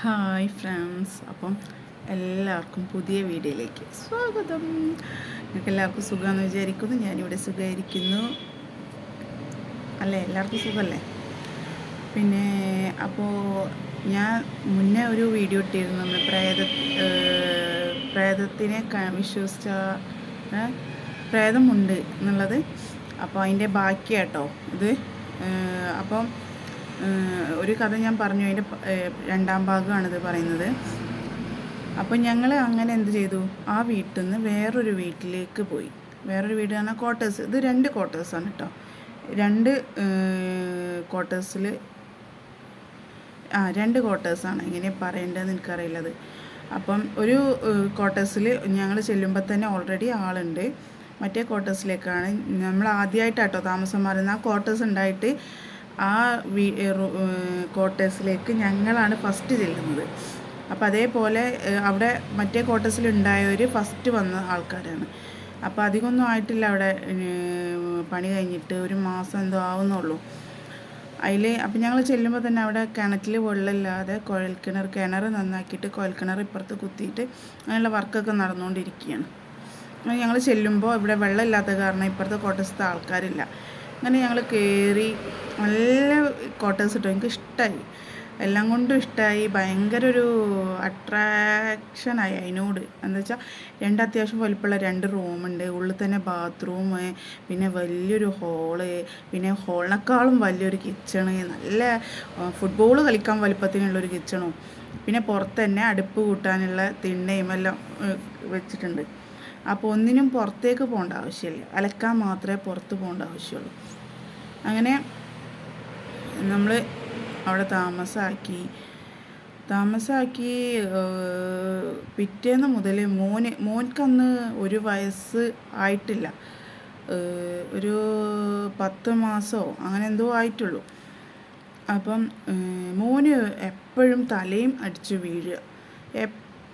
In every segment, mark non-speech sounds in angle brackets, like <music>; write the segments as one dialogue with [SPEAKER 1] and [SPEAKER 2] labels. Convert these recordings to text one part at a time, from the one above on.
[SPEAKER 1] Hi friends അപ്പം എല്ലാവർക്കും പുതിയ വീഡിയോയിലേക്ക് സ്വാഗതം. നിങ്ങൾക്ക് എല്ലാവർക്കും സുഖമെന്ന് വിചാരിക്കുന്നു. ഞാനിവിടെ സുഖമായിരിക്കുന്നു അല്ലേ? എല്ലാവർക്കും സുഖമല്ലേ പിന്നെ അപ്പോൾ ഞാൻ മുന്നേ ഒരു വീഡിയോ ഇട്ടിരുന്നു. പ്രേത പ്രേതത്തിനെ വിശ്വസിച്ച പ്രേതമുണ്ട് എന്നുള്ളത്. അപ്പോൾ അതിന്റെ ബാക്കിയാട്ടോ ഇത്. ഏർ, അപ്പം ഒരു കഥ ഞാൻ പറഞ്ഞു. അതിന്റെ രണ്ടാം ഭാഗമാണിത് പറയുന്നത്. അപ്പം ഞങ്ങൾ അങ്ങനെ എന്ത് ചെയ്തു? ആ വീട്ടിൽ നിന്ന് വേറൊരു വീട്ടിലേക്ക് പോയി. വേറൊരു വീട് പറഞ്ഞാൽ ക്വാർട്ടേഴ്സ് ഇത് രണ്ട് ക്വാർട്ടേഴ്സാണ് കേട്ടോ രണ്ട് ക്വാർട്ടേഴ്സിൽ ആ രണ്ട് ക്വാർട്ടേഴ്സാണ് എങ്ങനെ പറയേണ്ടതെന്ന് എനിക്കറിയില്ലത്. അപ്പം ഒരു ക്വാർട്ടേഴ്സിൽ ഞങ്ങൾ ചെല്ലുമ്പോൾ തന്നെ ഓൾറെഡി ആളുണ്ട്. മറ്റേ ക്വാർട്ടേഴ്സിലേക്കാണ് നമ്മൾ ആദ്യമായിട്ടാട്ടോ താമസം മാറുന്നത്. ആ ക്വാർട്ടേഴ്സ് ഉണ്ടായിട്ട് ആ വീ ക്വാർട്ടേഴ്സിലേക്ക് ഞങ്ങളാണ് ഫസ്റ്റ് ചെല്ലുന്നത്. അപ്പോൾ അതേപോലെ അവിടെ മറ്റേ ക്വാർട്ടേഴ്സിലുണ്ടായവർ ഫസ്റ്റ് വന്ന ആൾക്കാരാണ്. അപ്പോൾ അധികമൊന്നും ആയിട്ടില്ല അവിടെ പണി കഴിഞ്ഞിട്ട് ഒരു മാസം എന്തോ ആവുന്നുള്ളൂ. അതിൽ അപ്പം ഞങ്ങൾ ചെല്ലുമ്പോൾ തന്നെ അവിടെ കിണറ്റിൽ വെള്ളമില്ലാതെ കുഴൽക്കിണർ കിണർ നന്നാക്കിയിട്ട് കുഴൽക്കിണർ ഇപ്പുറത്ത് കുത്തിയിട്ട് അങ്ങനെയുള്ള വർക്കൊക്കെ നടന്നുകൊണ്ടിരിക്കുകയാണ് ഞങ്ങൾ ചെല്ലുമ്പോൾ ഇവിടെ വെള്ളമില്ലാത്ത കാരണം ഇപ്പുറത്തെ കോട്ടസ്ഥ ആൾക്കാരില്ല. അങ്ങനെ ഞങ്ങൾ കയറി നല്ല കോട്ടേഴ്സ് കിട്ടും എനിക്ക് ഇഷ്ടമായി എല്ലാം കൊണ്ടും ഇഷ്ടമായി ഭയങ്കര ഒരു അട്രാക്ഷനായി അതിനോട് എന്താ വെച്ചാൽ രണ്ട് അത്യാവശ്യം വലിപ്പമുള്ള രണ്ട് റൂമുണ്ട് ഉള്ളിൽ തന്നെ ബാത്റൂം പിന്നെ വലിയൊരു ഹോൾ പിന്നെ ഹോളിനേക്കാളും വലിയൊരു കിച്ചണ് നല്ല ഫുട്ബോൾ കളിക്കാൻ വലിപ്പത്തിനുള്ളൊരു കിച്ചണും പിന്നെ പുറത്ത് തന്നെ അടുപ്പ് കൂട്ടാനുള്ള തിണ്ണയും എല്ലാം വെച്ചിട്ടുണ്ട്. അപ്പോൾ ഒന്നിനും പുറത്തേക്ക് പോകേണ്ട ആവശ്യമില്ല. അലക്കാൻ മാത്രമേ പുറത്ത് പോകേണ്ട ആവശ്യമുള്ളൂ. അങ്ങനെ നമ്മൾ അവിടെ താമസമാക്കി താമസമാക്കി പിറ്റേന്ന് മുതൽ മോന് മോൻക്കന്ന് ഒരു വയസ്സ് ആയിട്ടില്ല. ഒരു പത്ത് മാസമോ അങ്ങനെ എന്തോ ആയിട്ടുള്ളൂ. അപ്പം മോന് എപ്പോഴും തലയും അടിച്ച് വീഴുക.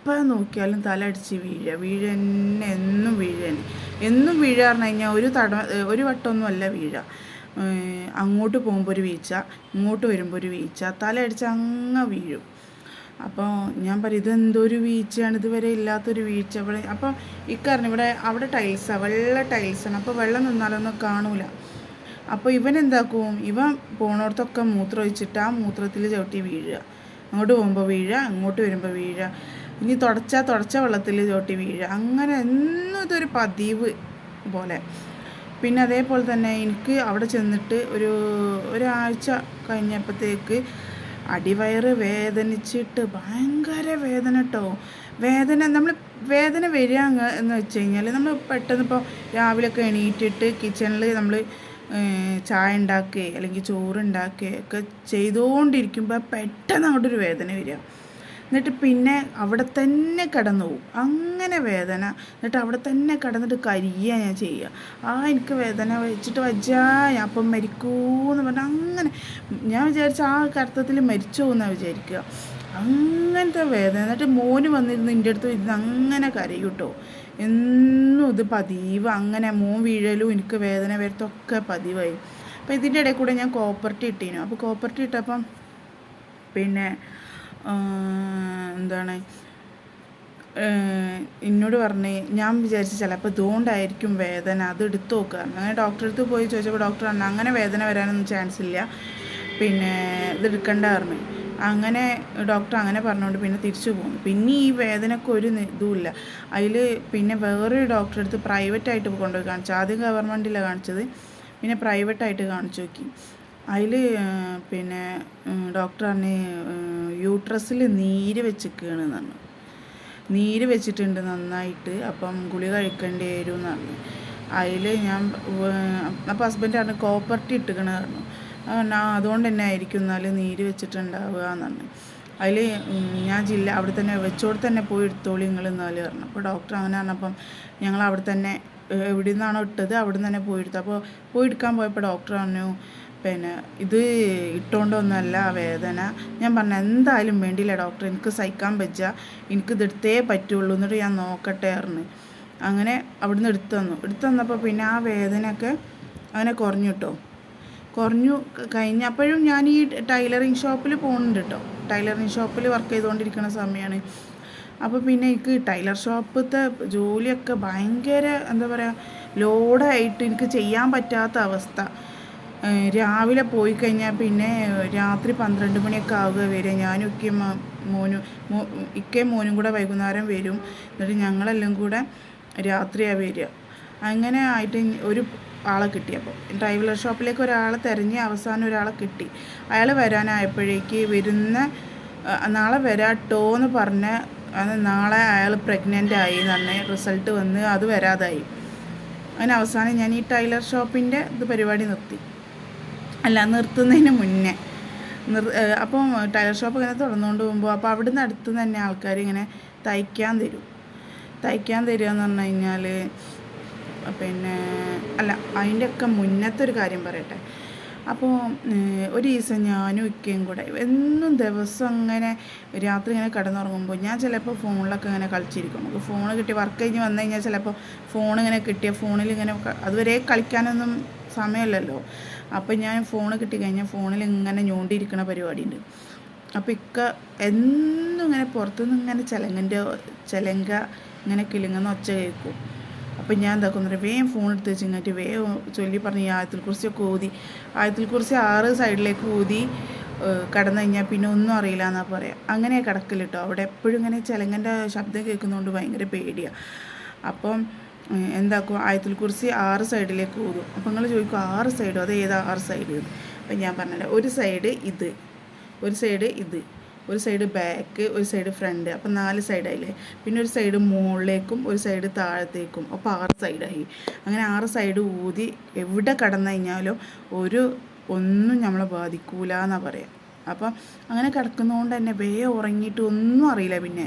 [SPEAKER 1] എപ്പോൾ നോക്കിയാലും തല അടിച്ച് വീഴുക വീഴ തന്നെ എന്നും വീഴുക തന്നെ. എന്നും വീഴുക പറഞ്ഞു കഴിഞ്ഞാൽ ഒരു തട ഒരു വട്ടമൊന്നും അല്ല വീഴുക അങ്ങോട്ട് പോകുമ്പോൾ ഒരു വീഴ്ച ഇങ്ങോട്ട് വരുമ്പോൾ ഒരു വീഴ്ച തല അടിച്ച് അങ്ങ് വീഴും. അപ്പോൾ ഞാൻ പറയും ഇതെന്തോ ഒരു വീഴ്ചയാണ് ഇതുവരെ ഇല്ലാത്തൊരു വീഴ്ച. ഇവിടെ അപ്പോൾ ഇക്കാരണം ഇവിടെ അവിടെ ടൈൽസാണ് വെള്ള ടൈൽസാണ് അപ്പോൾ വെള്ളം നിന്നാലൊന്നും കാണൂല. അപ്പോൾ ഇവൻ എന്താക്കും ഇവൻ പോണോടത്തൊക്കെ മൂത്രം ഒഴിച്ചിട്ട് ആ മൂത്രത്തിൽ ചവിട്ടി വീഴുക. അങ്ങോട്ട് പോകുമ്പോൾ വീഴുക അങ്ങോട്ട് വരുമ്പോൾ വീഴുക. ഇനി തുടച്ചാൽ തുടച്ച വെള്ളത്തിൽ ചോട്ടി വീഴുക. അങ്ങനെ എന്നും ഇതൊരു പതിവ് പോലെ. പിന്നെ അതേപോലെ തന്നെ എനിക്ക് അവിടെ ചെന്നിട്ട് ഒരു ഒരാഴ്ച കഴിഞ്ഞപ്പോഴത്തേക്ക് അടിവയറ് വേദനിച്ചിട്ട് ഭയങ്കര വേദന കേട്ടോ വേദന നമ്മൾ വേദന വരിക എന്ന് വെച്ച് കഴിഞ്ഞാൽ നമ്മൾ പെട്ടെന്ന് ഇപ്പോൾ രാവിലെയൊക്കെ എണീറ്റിട്ട് കിച്ചണിൽ നമ്മൾ ചായ ഉണ്ടാക്കുകയോ അല്ലെങ്കിൽ ചോറ് ഉണ്ടാക്കുകയോ ഒക്കെ ചെയ്തുകൊണ്ടിരിക്കുമ്പോൾ പെട്ടെന്ന് അവിടെ അങ്ങോട്ടൊരു വേദന വരിക. എന്നിട്ട് പിന്നെ അവിടെ തന്നെ കിടന്നു പോകും. അങ്ങനെ വേദന. എന്നിട്ട് അവിടെ തന്നെ കിടന്നിട്ട് കരിയുക ഞാൻ ചെയ്യുക ആ എനിക്ക് വേദന വെച്ചിട്ട് വജ്ജാ ഞാൻ അപ്പം മരിക്കൂന്ന് പറഞ്ഞാൽ അങ്ങനെ ഞാൻ വിചാരിച്ച ആ കർത്തത്തിൽ മരിച്ചു എന്നാണ് വിചാരിക്കുക. അങ്ങനത്തെ വേദന. എന്നിട്ട് മോന് വന്നിരുന്ന് എന്റെ അടുത്ത് ഇരുന്ന് അങ്ങനെ കരയും കേട്ടോ. എന്നും ഇത് പതിവ്. അങ്ങനെ മോൻ വീഴലും എനിക്ക് വേദന വരത്തൊക്കെ പതിവായി. അപ്പോൾ ഇതിന്റെ ഇടയിൽ കൂടെ ഞാൻ കോപ്പർട്ടി ഇട്ടീനു. അപ്പോൾ കോപ്പർട്ടി ഇട്ടപ്പം പിന്നെ എന്താണ്? എന്നോട് പറഞ്ഞ് ഞാൻ വിചാരിച്ചു ചിലപ്പോൾ ഇതുകൊണ്ടായിരിക്കും വേദന അത് എടുത്തു നോക്കുക അങ്ങനെ ഡോക്ടറെ അടുത്ത് പോയി ചോദിച്ചപ്പോൾ ഡോക്ടർ പറഞ്ഞു അങ്ങനെ വേദന വരാനൊന്നും ചാൻസ് ഇല്ല. പിന്നെ ഇത് എടുക്കണ്ട പറഞ്ഞു. അങ്ങനെ ഡോക്ടർ അങ്ങനെ പറഞ്ഞുകൊണ്ട് പിന്നെ തിരിച്ചു പോകുന്നു പിന്നെ ഈ വേദനക്ക് ഒരു ഇതുമില്ല. അതിൽ പിന്നെ വേറൊരു ഡോക്ടറെ അടുത്ത് പ്രൈവറ്റ് പ്രൈവറ്റായിട്ട് കൊണ്ടുപോയി കാണിച്ചു. ആദ്യം ഗവൺമെന്റിലാണ് കാണിച്ചത്. പിന്നെ പ്രൈവറ്റായിട്ട് കാണിച്ചു നോക്കി. അതിൽ പിന്നെ ഡോക്ടർ പറഞ്ഞ് യൂട്രസിൽ നീര് വെച്ചിരിക്കുകയാണ് പറഞ്ഞു നീര് വെച്ചിട്ടുണ്ട് നന്നായിട്ട് അപ്പം ഗുളി കഴിക്കേണ്ടി വരും എന്ന് പറഞ്ഞു അതിൽ ഞാൻ അപ്പം ഹസ്ബൻഡ് പറഞ്ഞു കോപ്പർട്ടി ഇട്ടുകണ പറഞ്ഞു ആ അതുകൊണ്ട് തന്നെ ആയിരിക്കും എന്നാൽ നീര് വെച്ചിട്ടുണ്ടാവുക എന്ന് പറഞ്ഞു അതിൽ ഞാൻ ജില്ല അവിടെ തന്നെ വെച്ചോട് തന്നെ പോയി എടുത്തോളി നിങ്ങൾ എന്നാൽ പറഞ്ഞു. അപ്പോൾ ഡോക്ടർ അങ്ങനെ പറഞ്ഞപ്പം ഞങ്ങൾ അവിടെ തന്നെ എവിടെ നിന്നാണോ ഇട്ടത് അവിടെ നിന്ന് തന്നെ പോയി അപ്പോൾ പോയി എടുക്കാൻ പോയപ്പോൾ ഡോക്ടർ പറഞ്ഞു പിന്നെ ഇത് ഇട്ടുകൊണ്ടൊന്നുമല്ല വേദന. ഞാൻ പറഞ്ഞു എന്തായാലും വേണ്ടിയില്ല ഡോക്ടർ എനിക്ക് സഹിക്കാൻ പറ്റുക എനിക്കിത് എടുത്തേ പറ്റുള്ളൂ എന്നിട്ട് ഞാൻ നോക്കട്ടെ പറഞ്ഞു. അങ്ങനെ അവിടുന്ന് എടുത്തു തന്നു. എടുത്തു തന്നപ്പോൾ പിന്നെ ആ വേദനയൊക്കെ അങ്ങനെ കുറഞ്ഞു കേട്ടോ കുറഞ്ഞു കഴിഞ്ഞപ്പോഴും ഞാൻ ഈ ടൈലറിങ് ഷോപ്പിൽ പോകുന്നുണ്ട് കേട്ടോ ടൈലറിങ് ഷോപ്പിൽ വർക്ക് ചെയ്തുകൊണ്ടിരിക്കുന്ന സമയമാണ് അപ്പോൾ പിന്നെ എനിക്ക് ടൈലർ ഷോപ്പത്തെ ജോലിയൊക്കെ ഭയങ്കര എന്താ പറയുക ലോഡായിട്ട് എനിക്ക് ചെയ്യാൻ പറ്റാത്ത അവസ്ഥ. രാവിലെ പോയി കഴിഞ്ഞാൽ പിന്നെ രാത്രി പന്ത്രണ്ട് മണിയൊക്കെ ആവുക വരെ ഞാനും ഒക്കെ മോനും മോ- ഇക്കയും മോനും കൂടെ വൈകുന്നേരം വരും. എന്നിട്ട് ഞങ്ങളെല്ലാം കൂടെ രാത്രിയാണ് വരിക. അങ്ങനെ ആയിട്ട് ഒരു ആളെ കിട്ടി. അപ്പോൾ ടൈലർ ഷോപ്പിലേക്ക് ഒരാളെ തിരഞ്ഞ് അവസാനം ഒരാളെ കിട്ടി. അയാൾ വരാനായപ്പോഴേക്ക് വരുന്ന നാളെ വരാട്ടോ എന്ന് പറഞ്ഞ അത് നാളെ അയാൾ പ്രഗ്നന്റ് ആയി പറഞ്ഞ് റിസൾട്ട് വന്ന് അത് വരാതായി. അതിന് അവസാനം ഞാൻ ഈ ടൈലർ ഷോപ്പിന്റെ ഇത് പരിപാടി നിർത്തി. അല്ല നിർത്തുന്നതിന് മുന്നേ. നിർ അപ്പം ടൈലർ ഷോപ്പ് ഇങ്ങനെ തുറന്നുകൊണ്ട് പോകുമ്പോൾ അപ്പോൾ അവിടുന്ന് അടുത്ത് തന്നെ ആൾക്കാർ ഇങ്ങനെ തയ്ക്കാൻ തരും. തയ്ക്കാൻ തരിക എന്ന് പറഞ്ഞു കഴിഞ്ഞാൽ പിന്നെ അല്ല അതിന്റെയൊക്കെ മുന്നത്തെ ഒരു കാര്യം പറയട്ടെ. അപ്പോൾ ഒരു ദിവസം ഞാനും ഇക്കയും കൂടെ എന്നും ദിവസം അങ്ങനെ രാത്രി ഇങ്ങനെ കിടന്നുറങ്ങുമ്പോൾ ഞാൻ ചിലപ്പോൾ ഫോണിലൊക്കെ ഇങ്ങനെ കളിച്ചിരിക്കും. നമുക്ക് ഫോൺ കിട്ടി വർക്ക് കഴിഞ്ഞ് വന്നു കഴിഞ്ഞാൽ ചിലപ്പോൾ ഫോൺ ഇങ്ങനെ കിട്ടിയ ഫോണിൽ ഇങ്ങനെ അതുവരെ കളിക്കാനൊന്നും സമയമല്ലല്ലോ. അപ്പോൾ ഞാൻ ഫോൺ കിട്ടി കഴിഞ്ഞാൽ ഫോണിൽ ഇങ്ങനെ ഞോണ്ടിയിരിക്കണ പരിപാടിയുണ്ട്. അപ്പോൾ ഇക്ക എന്നും ഇങ്ങനെ പുറത്തുനിന്ന് ഇങ്ങനെ ചിലങ്ങന്റെ ചിലങ്ക ഇങ്ങനെ കിലുങ്ങുന്ന ഒച്ച കേൾക്കും. അപ്പം ഞാൻ എന്താക്കുന്നു വേഗം ഫോൺ എടുത്ത് വെച്ച് ഇങ്ങോട്ട് വേഗം ചൊല്ലി പറഞ്ഞ് ഈ ആയത്തിൽ കുറിച്ചൊക്കെ ഊതി. ആയത്തിൽ കുറിച്ച് ആറ് സൈഡിലേക്ക് ഊതി കടന്നു കഴിഞ്ഞാൽ പിന്നെ ഒന്നും അറിയില്ല എന്നാ പറയാം. അങ്ങനെ കിടക്കൽ കേട്ടോ അവിടെ എപ്പോഴും ഇങ്ങനെ ചിലങ്ങന്റെ ശബ്ദം കേൾക്കുന്നതുകൊണ്ട് ഭയങ്കര പേടിയാണ് അപ്പം എന്താക്കും? ആയത്തിൽ കുറിച്ച് ആറ് സൈഡിലേക്ക് ഊതും. അപ്പം നിങ്ങൾ ചോദിക്കും ആറ് സൈഡോ അത് ഏതാ ആറ് സൈഡ് അപ്പം ഞാൻ പറഞ്ഞില്ല ഒരു സൈഡ് ഇത് ഒരു സൈഡ് ഇത്. ഒരു സൈഡ് ബാക്ക് ഒരു സൈഡ് ഫ്രണ്ട് അപ്പം നാല് സൈഡായില്ലേ പിന്നെ ഒരു സൈഡ് മുകളിലേക്കും ഒരു സൈഡ് താഴത്തേക്കും അപ്പോൾ ആറ് സൈഡായി അങ്ങനെ ആറ് സൈഡ് ഊതി എവിടെ കടന്നു കഴിഞ്ഞാലും ഒരു ഒന്നും നമ്മളെ ബാധിക്കൂല എന്നാണ് പറയാം. അപ്പം അങ്ങനെ കിടക്കുന്നതുകൊണ്ട് തന്നെ വേഗം ഉറങ്ങിയിട്ട് ഒന്നും അറിയില്ല പിന്നെ.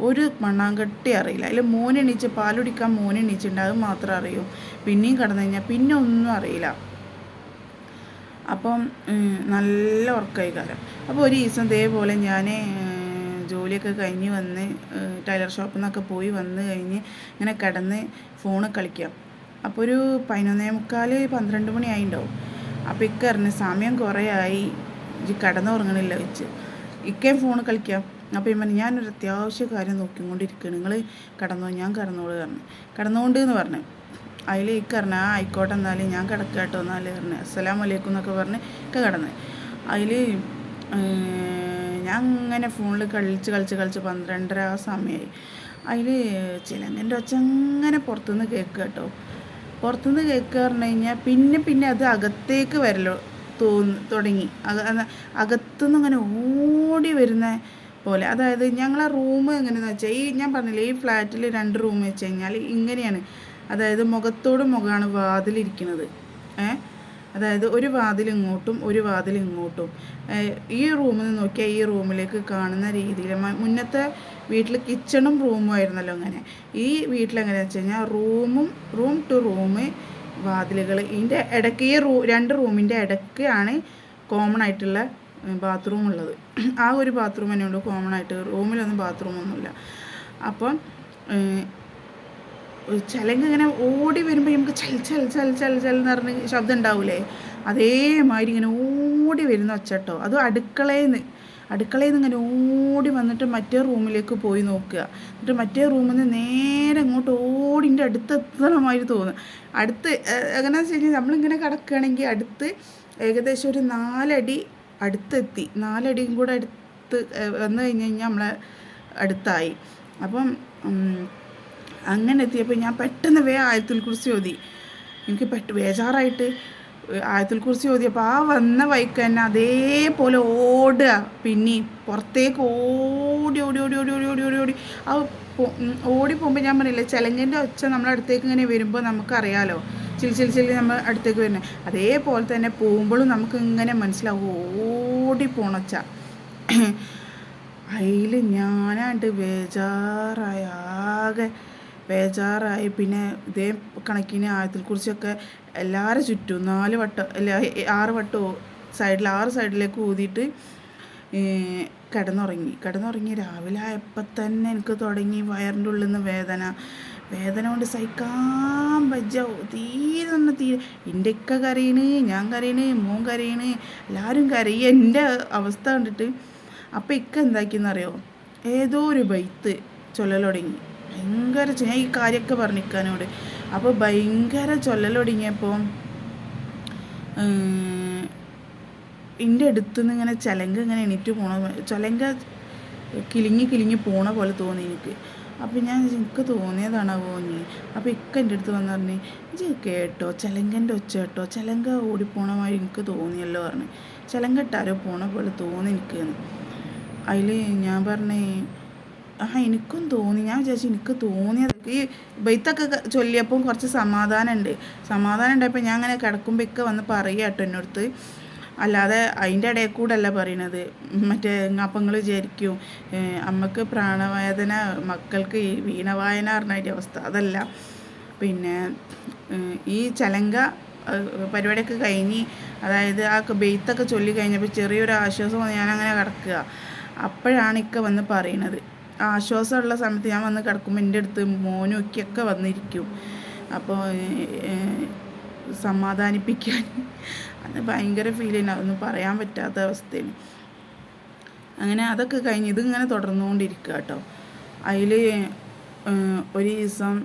[SPEAKER 1] ഒരു മണ്ണാങ്കട്ടി അറിയില്ല. അതിൽ മോനെണീച്ച് പാലുടിക്കാൻ മോനെണീച്ചിട്ടുണ്ട് അത് മാത്രം അറിയും. പിന്നെയും കടന്നു കഴിഞ്ഞാൽ പിന്നെ ഒന്നും അറിയില്ല. അപ്പം നല്ല ഉറക്കമായി കാലം. അപ്പോൾ ഒരു ദിവസം ഇതേപോലെ ഞാൻ ജോലിയൊക്കെ കഴിഞ്ഞ് വന്ന് ടൈലർ ഷോപ്പിൽ നിന്നൊക്കെ പോയി വന്ന് കഴിഞ്ഞ് ഇങ്ങനെ കിടന്ന് ഫോണ് കളിക്കാം. അപ്പോൾ ഒരു പതിനൊന്നേ മുക്കാൽ പന്ത്രണ്ട് മണി ആയിണ്ടാവും. അപ്പോൾ ഇക്ക അറിഞ്ഞ് സമയം കുറേ ആയി. കിടന്നുറങ്ങണില്ല വെച്ച് ഇക്കയും ഫോൺ കളിക്കാം. അപ്പോൾ ഇമ്മ ഞാനൊരു അത്യാവശ്യ കാര്യം നോക്കിക്കൊണ്ടിരിക്കുകയാണ് നിങ്ങൾ കിടന്നോ ഞാൻ കിടന്നോളൂ പറഞ്ഞു. കിടന്നുകൊണ്ട് എന്ന് പറഞ്ഞു. അതിൽ ഈ പറഞ്ഞ ആ ആയിക്കോട്ടെ എന്നാൽ ഞാൻ കിടക്കുക കേട്ടോ എന്നാൽ പറഞ്ഞു അസ്സലാം വലൈക്കും എന്നൊക്കെ പറഞ്ഞ് ഒക്കെ കിടന്ന്. അതിൽ ഞാൻ അങ്ങനെ ഫോണിൽ കളിച്ച് കളിച്ച് കളിച്ച് പന്ത്രണ്ടര ആ സമയമായി അതിൽ ചിലങ്ങന്റെ ഒച്ച അങ്ങനെ പുറത്തുനിന്ന് കേൾക്കുക കേട്ടോ. പുറത്തുനിന്ന് കേൾക്കുക പറഞ്ഞു കഴിഞ്ഞാൽ പിന്നെ പിന്നെ അത് അകത്തേക്ക് വരലോ തോന്നി തുടങ്ങി. അകത്തുനിന്ന് അങ്ങനെ ഓടി വരുന്ന പോലെ. അതായത് ഞങ്ങളെ റൂം എങ്ങനെയെന്ന് വെച്ചാൽ ഈ ഞാൻ പറഞ്ഞില്ലേ ഈ ഫ്ലാറ്റിൽ രണ്ട് റൂം വെച്ച് കഴിഞ്ഞാൽ ഇങ്ങനെയാണ്. അതായത് മുഖത്തോട് മുഖമാണ് വാതിലിരിക്കുന്നത് ഏ? അതായത് ഒരു വാതിൽ ഇങ്ങോട്ടും ഒരു വാതിൽ ഇങ്ങോട്ടും. ഈ റൂമിൽ നിന്ന് നോക്കിയാൽ ഈ റൂമിലേക്ക് കാണുന്ന രീതിയിൽ മുന്നത്തെ വീട്ടിൽ കിച്ചണും റൂമും ആയിരുന്നല്ലോ അങ്ങനെ. ഈ വീട്ടിലെങ്ങനെയാണെന്ന് വെച്ച് കഴിഞ്ഞാൽ റൂമും റൂം ടു റൂം വാതിലുകൾ ഇതിന്റെ ഇടയ്ക്ക് ഈ റൂ രണ്ട് റൂമിന്റെ ഇടയ്ക്കാണ് കോമൺ ആയിട്ടുള്ള ബാത്റൂം ഉള്ളത്. ആ ഒരു ബാത്റൂം തന്നെ ഉള്ളൂ കോമൺ ആയിട്ട്. റൂമിലൊന്നും ബാത്റൂമൊന്നുമില്ല അപ്പം ചിലങ്ക ഇങ്ങനെ ഓടി വരുമ്പോൾ നമുക്ക് ചൽ ചൽ ചൽ ചൽ ചൽ എന്ന് പറഞ്ഞ് ശബ്ദം ഉണ്ടാവൂലേ? അതേമാതിരി ഇങ്ങനെ ഓടി വരുന്ന ഒച്ചട്ടോ. അത് അടുക്കളയിൽ നിന്ന് അടുക്കളയിൽ നിന്ന് ഇങ്ങനെ ഓടി വന്നിട്ട് മറ്റേ റൂമിലേക്ക് പോയി നോക്കുക. എന്നിട്ട് മറ്റേ റൂമിൽ നിന്ന് നേരെ അങ്ങോട്ട് ഓടിന്റെ അടുത്ത് തോന്നും. അടുത്ത് എങ്ങനെയാണെന്ന് വെച്ച് കഴിഞ്ഞാൽ നമ്മളിങ്ങനെ കിടക്കുകയാണെങ്കിൽ അടുത്ത് ഏകദേശം ഒരു നാലടി അടുത്തെത്തി. നാലടിയും കൂടെ അടുത്ത് വന്നു കഴിഞ്ഞ് കഴിഞ്ഞാൽ നമ്മളെ അടുത്തായി. അപ്പം അങ്ങനെ എത്തിയപ്പോൾ ഞാൻ പെട്ടെന്ന് വേ ആയത്തിൽ കുറിച്ച് ഓതി. എനിക്ക് പെട്ട് ബേജാറായിട്ട് ആയത്തിൽ കുറിച്ച് ഓതിയപ്പോൾ ആ വന്ന വൈക്ക് തന്നെ അതേപോലെ ഓടുക. പിന്നെ പുറത്തേക്ക് ഓടി ഓടി ഓടി ഓടി ഓടി ഓടി ഓടി. ഓടി ആ ഓടി പോകുമ്പോൾ ഞാൻ പറയില്ല ചിലഞ്ഞിന്റെ ഒച്ച നമ്മളെ അടുത്തേക്ക് ഇങ്ങനെ വരുമ്പോൾ നമുക്കറിയാലോ. ചിൽ ചിൽ ചിൽ നമ്മൾ അടുത്തേക്ക് വരുന്നത് അതേപോലെ തന്നെ പോകുമ്പോഴും നമുക്ക് ഇങ്ങനെ മനസ്സിലാവും ഓടി പോണൊച്ച <clears throat> അതിൽ ഞാനാണ്ട് ബേജാറായ ആകെ ബേജാറായി. പിന്നെ ഇതേ കണക്കിന് ആയത്തിൽ കുറിച്ചൊക്കെ എല്ലാവരും ചുറ്റും നാല് വട്ടം അല്ല ആറ് വട്ടമോ സൈഡിൽ ആറ് സൈഡിലേക്ക് ഊതിയിട്ട് കിടന്നുറങ്ങി. കിടന്നുറങ്ങി രാവിലെ ആയപ്പോൾ തന്നെ എനിക്ക് തുടങ്ങി വയറിന്റെ ഉള്ളിൽ നിന്ന് വേദന. വേദന കൊണ്ട് സഹിക്കാൻ പറ്റ തീരെ തന്നെ തീരെ. എന്റെ ഇക്ക കരയണ് ഞാൻ കരയണ് മോൻ കരയണ് എല്ലാവരും കരയ. എന്റെ അവസ്ഥ കണ്ടിട്ട് അപ്പം ഇക്ക എന്താക്കിയെന്നറിയോ? ഏതോ ഒരു ബൈത്ത് ചൊല്ലൽ തുടങ്ങി. ഭയങ്കര ഞാൻ ഈ കാര്യമൊക്കെ പറഞ്ഞിരിക്കാനോട് അപ്പോൾ ഭയങ്കര ചൊല്ലലൊടുങ്ങിയപ്പോൾ എന്റെ അടുത്ത് നിന്ന് ഇങ്ങനെ ചിലങ്ക ഇങ്ങനെ എണീറ്റ് പോണ ചിലങ്ക കിളിങ്ങി കിളിങ്ങി പോണ പോലെ തോന്നി എനിക്ക്. അപ്പം ഞാൻ എനിക്ക് തോന്നിയതാണ് പോഞ്ഞി. അപ്പോൾ ഇക്ക എന്റെ അടുത്ത് വന്ന് പറഞ്ഞ് ഇജ് കേട്ടോ ചിലങ്കന്റെ ഒച്ച കേട്ടോ ചിലങ്ക ഓടിപ്പോണ മാതിരി എനിക്ക് തോന്നിയല്ലോ പറഞ്ഞ്. ചലങ്കട്ടാരോ പോണ പോലെ തോന്നി എനിക്ക് അതിൽ ഞാൻ പറഞ്ഞേ ആ എനിക്കും തോന്നി. ഞാൻ വിചാരിച്ചു എനിക്ക് തോന്നിയത് ഈ ബെയ്ത്തൊക്കെ ക- ചൊല്ലിയപ്പം കുറച്ച് സമാധാനമുണ്ട് സമാധാനം ഉണ്ടായപ്പോൾ ഞാൻ അങ്ങനെ കിടക്കുമ്പോഴൊക്കെ വന്ന് പറയുക കേട്ടോ എന്നോടത്ത്. അല്ലാതെ അതിന്റെ ഇടയിൽ കൂടെ അല്ല പറയണത്. മറ്റേ അപ്പം നിങ്ങൾ വിചാരിക്കും അമ്മയ്ക്ക് പ്രാണവേദന മക്കൾക്ക് ഈ വീണവായന പറഞ്ഞ അവസ്ഥ. അതല്ല. പിന്നെ ഈ ചലങ്ക പരിപാടിയൊക്കെ കഴിഞ്ഞ് അതായത് ആ ബെയ്ത്തൊക്കെ ചൊല്ലി കഴിഞ്ഞപ്പോൾ ചെറിയൊരു ആശ്വാസം ഞാൻ ഞാനങ്ങനെ കിടക്കുക. അപ്പോഴാണ് ഇക്ക വന്ന് പറയണത്. ആശ്വാസമുള്ള സമയത്ത് ഞാൻ വന്ന് കിടക്കുമ്പോൾ എന്റെ അടുത്ത് മോനൊക്കെയൊക്കെ വന്നിരിക്കും. അപ്പോൾ സമാധാനിപ്പിക്കാൻ. അത് ഭയങ്കര ഫീൽ ചെയ്യുന്നു. അതൊന്നും പറയാൻ പറ്റാത്ത അവസ്ഥയിൽ അങ്ങനെ അതൊക്കെ കഴിഞ്ഞ് ഇതിങ്ങനെ തുടർന്നുകൊണ്ടിരിക്കുക കേട്ടോ. അതിൽ ഒരു ദിവസം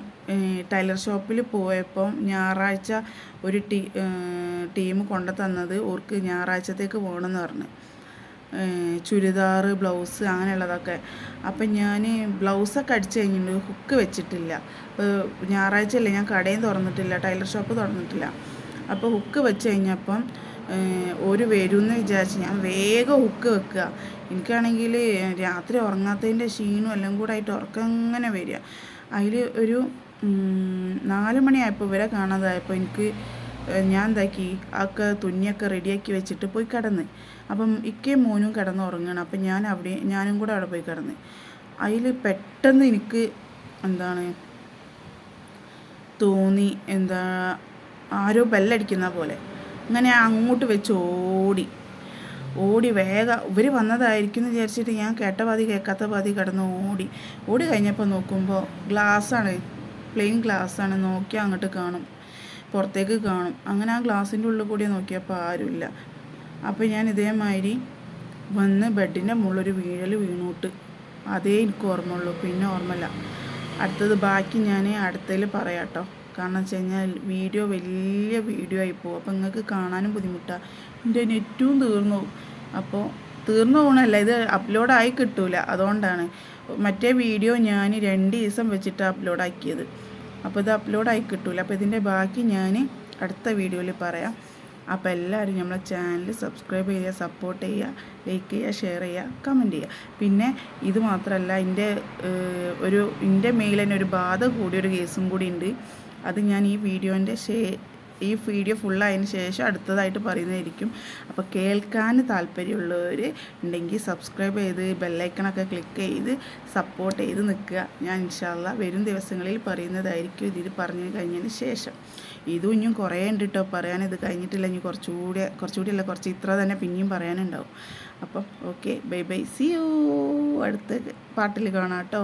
[SPEAKER 1] ടൈലർ ഷോപ്പിൽ പോയപ്പോൾ ഞായറാഴ്ച ഒരു ടീ ടീം കൊണ്ടു തന്നത് ഓർക്ക് ഞായറാഴ്ചത്തേക്ക് പോകണമെന്ന് പറഞ്ഞു. ചുരിദാർ ബ്ലൗസ് അങ്ങനെയുള്ളതൊക്കെ. അപ്പം ഞാൻ ബ്ലൗസൊക്കെ അടിച്ച് കഴിഞ്ഞിട്ടുണ്ട്. ഹുക്ക് വെച്ചിട്ടില്ല. ഇപ്പോൾ ഞായറാഴ്ച അല്ലേ ഞാൻ കടയും തുറന്നിട്ടില്ല. ടൈലർ ഷോപ്പ് തുറന്നിട്ടില്ല. അപ്പോൾ ഹുക്ക് വെച്ച് കഴിഞ്ഞപ്പം ഒരു വരുമെന്ന് വിചാരിച്ച് ഞാൻ വേഗം ഹുക്ക് വെക്കുക. എനിക്കാണെങ്കിൽ രാത്രി ഉറങ്ങാത്തതിന്റെ ക്ഷീണവും എല്ലാം കൂടെ ആയിട്ട് ഉറക്കം അങ്ങനെ വരിക. അതിൽ ഒരു നാല് മണിയായപ്പോൾ ഇവരെ കാണാതായപ്പോൾ എനിക്ക് ഞാൻ എന്താക്കി? ആക്കെ തുന്നിയൊക്കെ റെഡിയാക്കി വെച്ചിട്ട് പോയി കിടന്ന്. അപ്പം ഇക്കയും മോനും കിടന്ന് ഉറങ്ങണം അപ്പം ഞാൻ അവിടെ ഞാനും കൂടെ അവിടെ പോയി കിടന്ന്. അതിൽ പെട്ടെന്ന് എനിക്ക് എന്താണ് തോന്നി എന്താ ആരോ ബെല്ലടിക്കുന്ന പോലെ. അങ്ങനെ അങ്ങോട്ട് വെച്ച് ഓടി. ഓടി വേഗം. ഇവർ വന്നതായിരിക്കും എന്ന് വിചാരിച്ചിട്ട് ഞാൻ കേട്ട പാതി കേൾക്കാത്ത പാതി കിടന്ന് ഓടി. ഓടി കഴിഞ്ഞപ്പോൾ നോക്കുമ്പോൾ ഗ്ലാസ്സാണ്. പ്ലെയിൻ ഗ്ലാസ്സാണ്. നോക്കിയാൽ അങ്ങോട്ട് കാണും. പുറത്തേക്ക് കാണും. അങ്ങനെ ആ ഗ്ലാസിന്റെ ഉള്ളിൽ കൂടി നോക്കിയപ്പോൾ ആരുമില്ല. അപ്പോൾ ഞാൻ ഇതേമാതിരി വന്ന് ബെഡിന്റെ മുകളിലൊരു വീഴൽ വീണൂട്ട്. അതേ എനിക്ക് ഓർമ്മ ഉള്ളൂ പിന്നെ ഓർമ്മയില്ല. അടുത്തത് ബാക്കി ഞാൻ അടുത്തതിൽ പറയാം കേട്ടോ കാരണം വെച്ച് കഴിഞ്ഞാൽ വീഡിയോ വലിയ വീഡിയോ ആയി പോകും അപ്പോൾ നിങ്ങൾക്ക് കാണാനും ബുദ്ധിമുട്ടാണ് എന്റെ നെറ്റും തീർന്നു. അപ്പോൾ തീർന്നു പോകണമല്ല ഇത് അപ്ലോഡായി കിട്ടൂല. അതുകൊണ്ടാണ്. മറ്റേ വീഡിയോ ഞാൻ രണ്ട് ദിവസം വെച്ചിട്ട് അപ്ലോഡാക്കിയത് അപ്പോൾ ഇത് അപ്ലോഡായി കിട്ടൂല. അപ്പോൾ ഇതിന്റെ ബാക്കി ഞാൻ അടുത്ത വീഡിയോയിൽ പറയാം. അപ്പോൾ എല്ലാവരും നമ്മളെ ചാനൽ സബ്സ്ക്രൈബ് ചെയ്യുക സപ്പോർട്ട് ചെയ്യുക ലൈക്ക് ചെയ്യുക ഷെയർ ചെയ്യുക കമന്റ് ചെയ്യുക. പിന്നെ ഇത് മാത്രമല്ല എന്റെ ഒരു എന്റെ മെയിൽ തന്നെ ഒരു ബാധ കൂടിയൊരു കേസും കൂടി ഉണ്ട്. അത് ഞാൻ ഈ വീഡിയോന്റെ ഷേ ഈ വീഡിയോ ഫുള്ളായതിന് ശേഷം അടുത്തതായിട്ട് പറയുന്നതായിരിക്കും. അപ്പോൾ കേൾക്കാൻ താല്പര്യമുള്ളവർ ഉണ്ടെങ്കിൽ സബ്സ്ക്രൈബ് ചെയ്ത് ബെല്ലൈക്കണൊക്കെ ക്ലിക്ക് ചെയ്ത് സപ്പോർട്ട് ചെയ്ത് നിൽക്കുക. ഞാൻ ഇൻഷാല്ല വരും ദിവസങ്ങളിൽ പറയുന്നതായിരിക്കും ഇതിൽ പറഞ്ഞു കഴിഞ്ഞതിന് ശേഷം. ഇതും ഇനിയും കുറേ ഉണ്ട് കേട്ടോ പറയാൻ. ഇത് കഴിഞ്ഞിട്ടില്ല ഇനി കുറച്ചുകൂടി കുറച്ചുകൂടി അല്ല കുറച്ച് ഇത്ര തന്നെ പിന്നെയും പറയാനുണ്ടാവും. അപ്പം okay bye bye see you അടുത്ത പാട്ടിൽ കാണാം കേട്ടോ